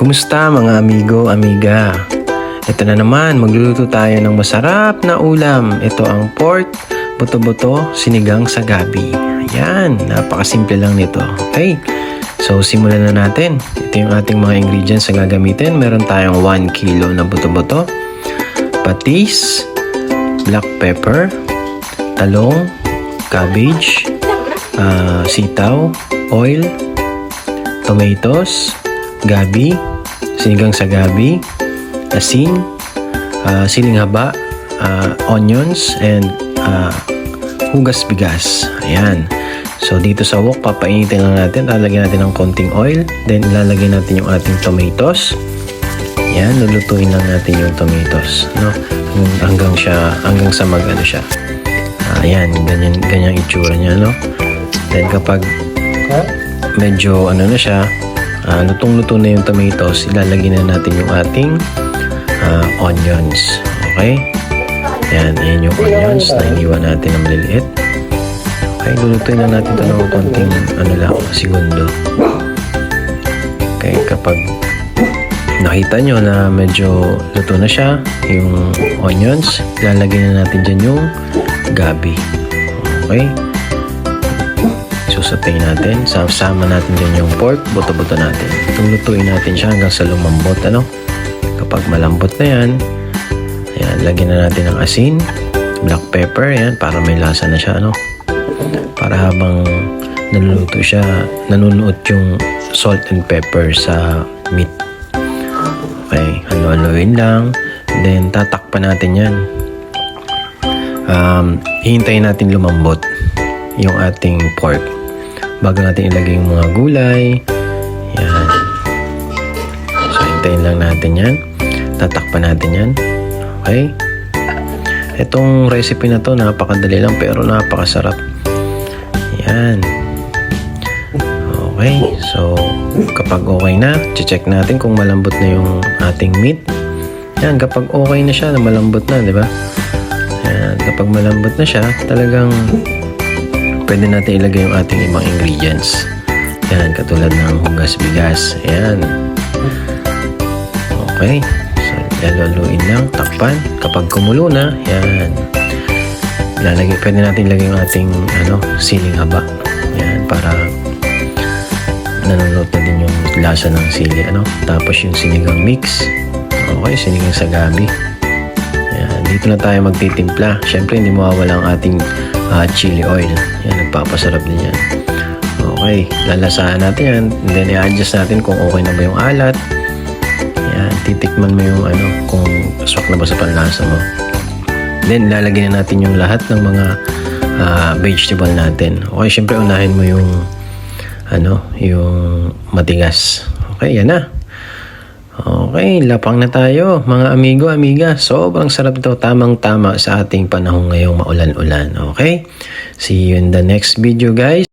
Kumusta mga amigo, amiga? Ito na naman, magluluto tayo ng masarap na ulam. Ito ang pork, buto-buto, sinigang sa gabi. Ayan, napakasimple lang nito. Okay, so simulan na natin. Ito yung ating mga ingredients na gagamitin. Meron tayong 1 kilo na buto-buto, patis, black pepper, talong, cabbage, ah, sitaw, oil, tomatoes, gabi, sinigang sa gabi, asin, ah, siling haba, ah, onions, and ah, hugas bigas. Ayan. So, dito sa wok, papainitin lang natin. Lalagyan natin ng konting oil. Then, ilalagay natin yung ating tomatoes. Ayan, lulutuin lang natin yung tomatoes. No? Hanggang siya, hanggang sa mag, ano siya. Ayan, ganyan, ganyan itsura niya, no? Then, kapag medyo ano na siya, ah, lutong-luto na yung tomatoes, ilalagay na natin yung ating ah, onions. Okay? Yan, ayan yung onions na iniwan natin na maliliit. Okay, lulutuin na natin ito ng konting ano lang, segundo. Okay, kapag nakita nyo na medyo luto na siya, yung onions, ilalagay na natin dyan yung gabi. Okay? Susutay natin. Sama natin dyan yung pork, buto-buto natin. Tulutuin natin siya hanggang sa lumambot. Ano? Kapag malambot na yan, ayan, lagyan na natin ng asin, black pepper, yan, para may lasa na siya. Ano? Para habang naluluto siya, nanunuot yung salt and pepper sa meat. Okay, halo-haloin lang. Then, tatakpan natin yan. Um, hihintayin natin lumambot yung ating pork. Bago natin ilagay yung mga gulay. Yan. So, hintayin lang natin yan. Tatakpan natin yan. Okay? Itong recipe na to, napakadali lang pero napakasarap. Yan. Okay, so kapag okay na, check natin kung malambot na yung ating meat. Yan, kapag okay na siya, malambot na, di ba? Yan, kapag malambot na siya, talagang pwede natin ilagay yung ating ibang ingredients. Yan, katulad ng hugas bigas. Ayan. Okay. So, lalaluin lang, takpan. Kapag kumulo na, yan. Lalagay, pwede natin ilagay yung ating ano, siling haba. Yan, para nanonood na din yung lasa ng sili. Ano? Tapos yung sinigang mix. Okay, sinigang sa gabi. Ayan, dito na tayo magtitimpla. Siyempre, hindi mawawala ang ating ah, chili oil. Yan, nagpapasarap din. Okay, lalasahan natin yan. And then, i-adjust natin kung okay na ba yung alat. Yan, titikman mo yung ano, kung swak na ba sa panlasa mo. Then, lalagyan na natin yung lahat ng mga ah, vegetable natin. Okay, syempre, unahin mo yung ano, yung matigas. Okay, yan na. Okay, lapang na tayo mga amigo, amiga. Sobrang sarap ito, tamang-tama sa ating panahon ngayong maulan-ulan. Okay? See you in the next video guys.